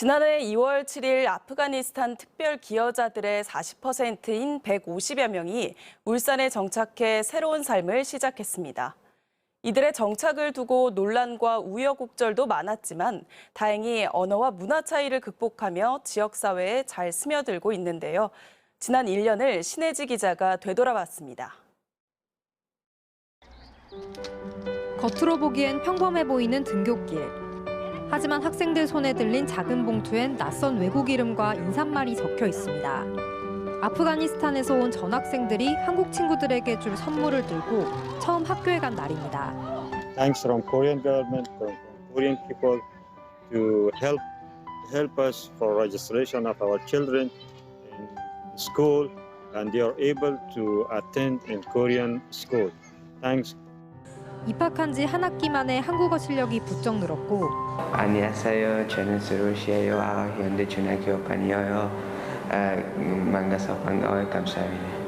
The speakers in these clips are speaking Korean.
지난해 2월 7일 아프가니스탄 특별 기여자들의 40%인 150여 명이 울산에 정착해 새로운 삶을 시작했습니다. 이들의 정착을 두고 논란과 우여곡절도 많았지만 다행히 언어와 문화 차이를 극복하며 지역사회에 잘 스며들고 있는데요. 지난 1년을 신혜지 기자가 되돌아봤습니다. 겉으로 보기엔 평범해 보이는 등굣길. 하지만 학생들 손에 들린 작은 봉투엔 낯선 외국 이름과 인사말이 적혀 있습니다. 아프가니스탄에서 온 전학생들이 한국 친구들에게 줄 선물을 들고 처음 학교에 간 날입니다. thanks from Korean government, from, Korean people to help help us for registration of our children in school, and they are able to attend in Korean school. Thanks. 입학한 지 한 학기 만에 한국어 실력이 부쩍 늘었고 안녕하세요. 저는 서울시에요. 아, 현대 중학교반이에요. 아, 음, 만나서 반가워요. 감사합니다.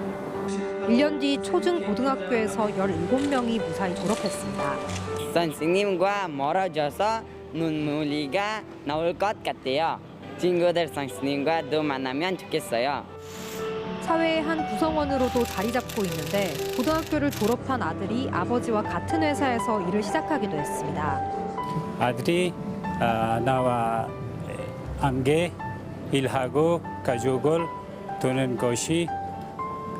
1년 뒤 초중 고등학교에서 17명이 무사히 졸업했습니다. 선생님과 멀어져서 눈물이가 나올 것 같아요. 친구들 선생님과도 만나면 좋겠어요. 사회의 한 구성원으로도 자리 잡고 있는데 고등학교를 졸업한 아들이 아버지와 같은 회사에서 일을 시작하기도 했습니다. 아들이 아, 나와 함께 일하고 가족을 도는 것이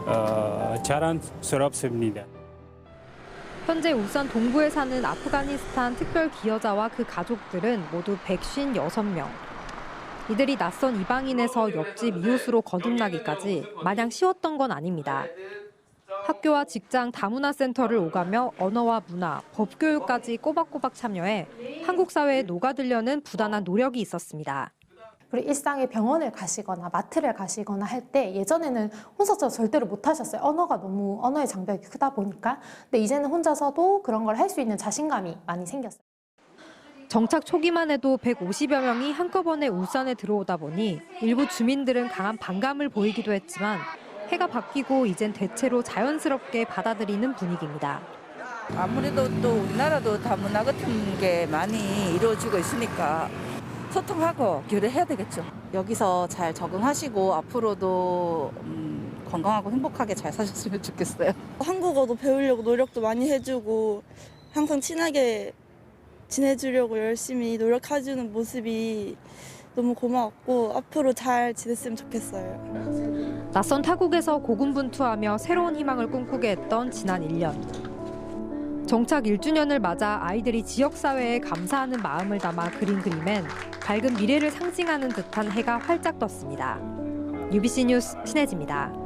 어, 자랑스럽습니다. 현재 울산 동부에 사는 아프가니스탄 특별 기여자와 그 가족들은 모두 156명. 이들이 낯선 이방인에서 옆집 이웃으로 거듭나기까지 마냥 쉬웠던 건 아닙니다. 학교와 직장 다문화 센터를 오가며 언어와 문화, 법 교육까지 꼬박꼬박 참여해 한국 사회에 녹아들려는 부단한 노력이 있었습니다. 우리 일상에 병원을 가시거나 마트를 가시거나 할 때 예전에는 혼자서 절대로 못 하셨어요. 언어가 너무 언어의 장벽이 크다 보니까. 근데 이제는 혼자서도 그런 걸 할 수 있는 자신감이 많이 생겼어요. 정착 초기만 해도 150여 명이 한꺼번에 울산에 들어오다 보니 일부 주민들은 강한 반감을 보이기도 했지만 해가 바뀌고 이젠 대체로 자연스럽게 받아들이는 분위기입니다. 아무래도 또 우리나라도 다문화 같은 게 많이 이루어지고 있으니까 소통하고 교류해야 되겠죠. 여기서 잘 적응하시고 앞으로도 음, 건강하고 행복하게 잘 사셨으면 좋겠어요. 한국어도 배우려고 노력도 많이 해주고 항상 친하게 지내주려고 열심히 노력해주는 모습이 너무 고마웠고 앞으로 잘 지냈으면 좋겠어요. 낯선 타국에서 고군분투하며 새로운 희망을 꿈꾸게 했던 지난 1년. 정착 1주년을 맞아 아이들이 지역사회에 감사하는 마음을 담아 그린 그림엔 밝은 미래를 상징하는 듯한 해가 활짝 떴습니다. UBC 뉴스 신혜지입니다.